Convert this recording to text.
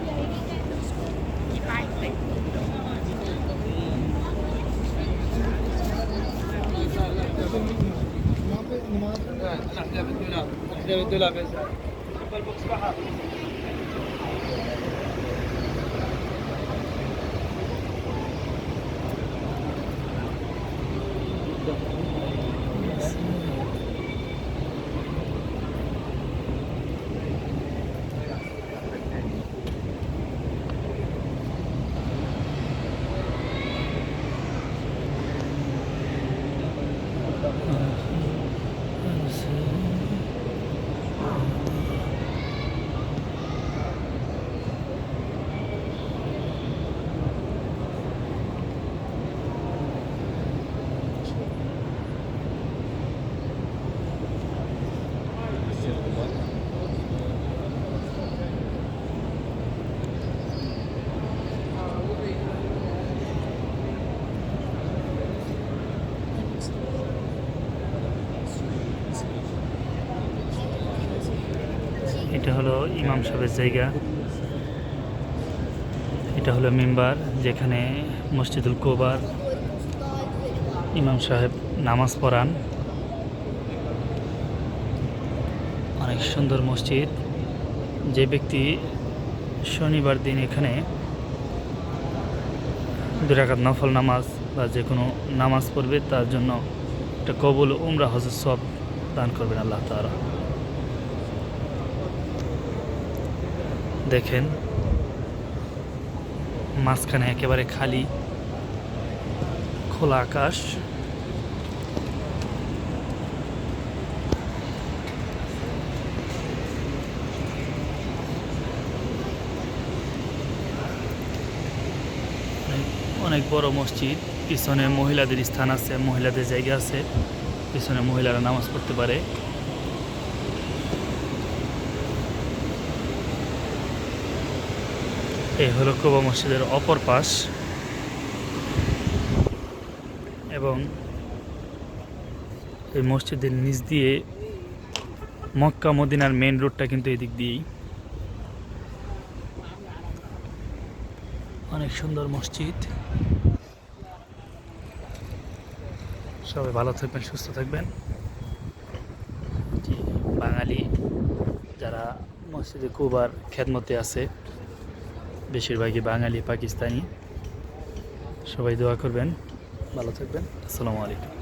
de. এটা হলো ইমাম সাহেবের জায়গা। এটা হলো মেম্বার, যেখানে মসজিদুল কোবার ইমাম সাহেব নামাজ পড়ান। অনেক সুন্দর মসজিদ। যে ব্যক্তি শনিবার দিন এখানে দুরাকাত নফল নামাজ বা যে কোনো নামাজ পড়বে, তার জন্য একটা কবুল উমরা হজর সব দান করবেন আল্লাহ তারা দেখেন। মাঝখানে একেবারে খালি, খোলা আকাশ। অনেক- বড় মসজিদ, পিছনে মহিলাদের স্থান আছে, মহিলাদের জায়গা আছে, পিছনে মহিলারা নামাজ পড়তে পারে। এই হলো কোবা মসজিদের অপর পাশ। এবং এই মসজিদের নিচ দিয়ে মক্কা, মদিনার মেন রোডটা কিন্তু এদিক দিয়েই। অনেক সুন্দর মসজিদ। সবাই ভালো থাকবেন, সুস্থ থাকবেন। বাঙালি যারা মসজিদে কুবার খেদমতে আছে বেশিরভাগই বাঙালি পাকিস্তানি। সবাই দোয়া করবেন। ভালো থাকবেন। আসসালামু আলাইকুম।